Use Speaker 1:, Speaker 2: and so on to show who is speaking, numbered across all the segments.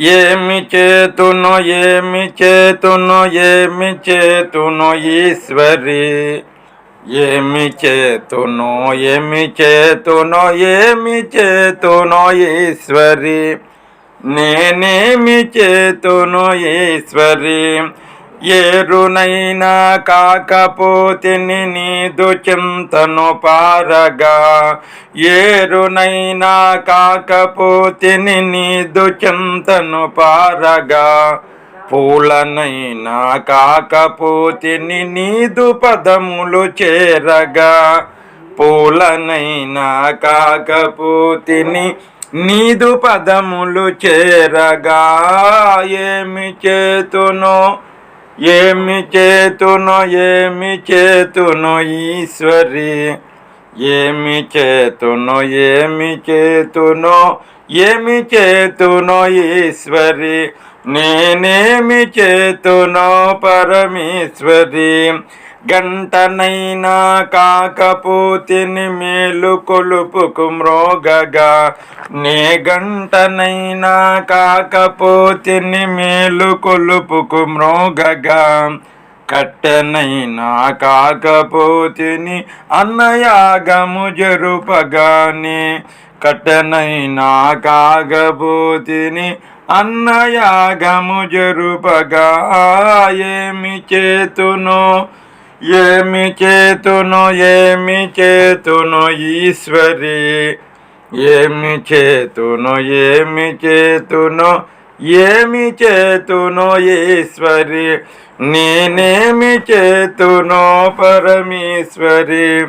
Speaker 1: ఏమి చేతును ఏమి చేతును ఏమి చేతును ఈశ్వరి. ఏమి చేతును ఏమి చేతును ఏమి చేతును ఈశ్వరి. నేనేమి చేతును ఈశ్వరి. ఏరునైనా కాకపోతిని నీదు చింతను పారగా. ఏరునైనా కాకపోతిని నీదు చింతను పారగా. పూలనైనా కాకపోతిని నీదు పదములు చేరగా. పూలనైనా కాకపోతిని నీదు పదములు చేరగా. ఏమి చేతును ఏమి చేతును ఏమి చేతును ఈశ్వరి. ఏమి చేతును ఏమి చేతును ఏమి చేతును ఈశ్వరి. నేనేమి చేతునో పరమేశ్వరి. గంటనైనా కాకపోతిని మేలు కొలుపుకు మ్రోగగా నే గంటనైనా కాకపోతిని మేలు కొలుపుకు మ్రోగగా కట్టెనైనా కాకపోతిని అన్నయాగము జరుపగానే. కట్టెనైనా కాకపోతిని అన్నయాగము జరుపగా ఏమి చేతును. ఏమి చేతును ఏమి చేతును ఈశ్వరి. ఏమి చేతును ఏమి చేతును ఏమి చేతును ఈశ్వరి. నేనేమి చేతును పరమేశ్వరి.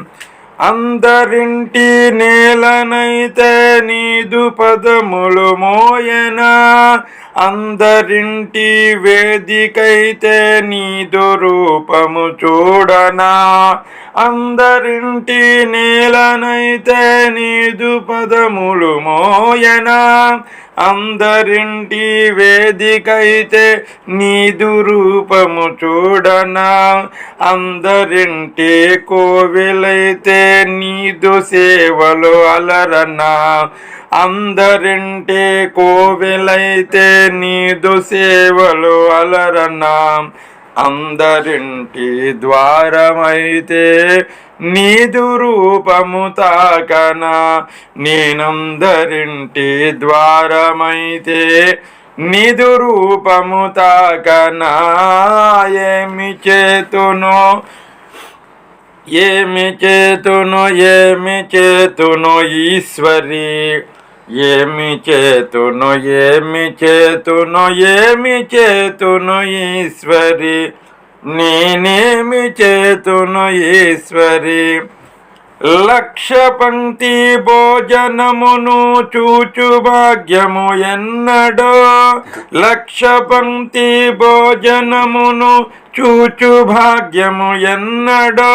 Speaker 1: అందరింటి నేలనైతే నీదు పదములు మోయనా. అందరింటి వేదికైతే నీదు రూపము చూడనా. అందరింటి నేలనైతే నీదు పదములు మోయనా. అందరింటి వేదికైతే నీదు రూపము చూడనా? అందరింటి కోవిలైతే నీదు సేవలు అలరనా? అందరింటి కోవిలైతే నీదు సేవలు అలరనా? అందరింటి ద్వారమైతే నీదు రూపము తాకన. నేనందరింటి ద్వారమైతే నిదు రూపము తాకనా. ఏమి చేతును ఏమి చేతును ఏమి చేతును ఈశ్వరి. ఏమి చేతును ఏమి చేతును ఏమి చేతును ఈశ్వరి. నేనేమి చేతును ఈశ్వరి. లక్ష పంక్తి భోజనమును చూచు భాగ్యము ఎన్నడో. లక్ష పంక్తి భోజనమును చూచు భాగ్యము ఎన్నడో.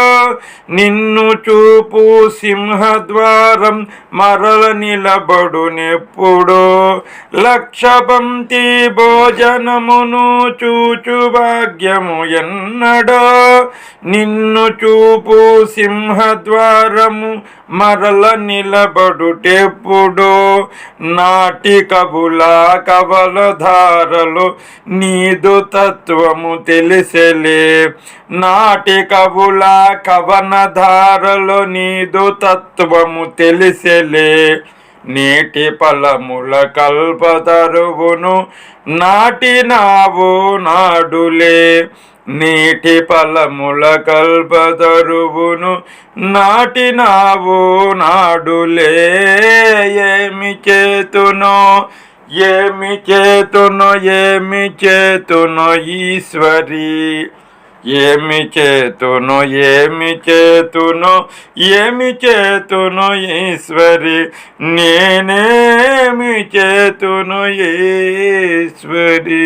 Speaker 1: నిన్ను చూపు సింహద్వారం మరల నిలబడునెప్పుడు లక్ష పంక్తి భోజనమును చూచు భాగ్యము ఎన్నడో. నిన్ను చూపు సింహద్వారము మరల నిలబడుటెప్పుడు నాటి కబుల కవలధారలు నీదు తత్వము తెలిసెలే నాటి కబుల కవనధారలు నీదు తత్వము తెలిసెలే. నేటి ఫలముల కల్పతరువును నాటినావు నాడులే. నీటి ఫలముల కల్పతరువును నాటినావు నాడులే. ఏమి చేతునో ఏమి చేతునో ఏమి చేతునో ఈశ్వరి. ఏమి చేతును ఏమి చేతును ఏమి చేతును ఈశ్వరి. నేనేమి చేతును ఈశ్వరి.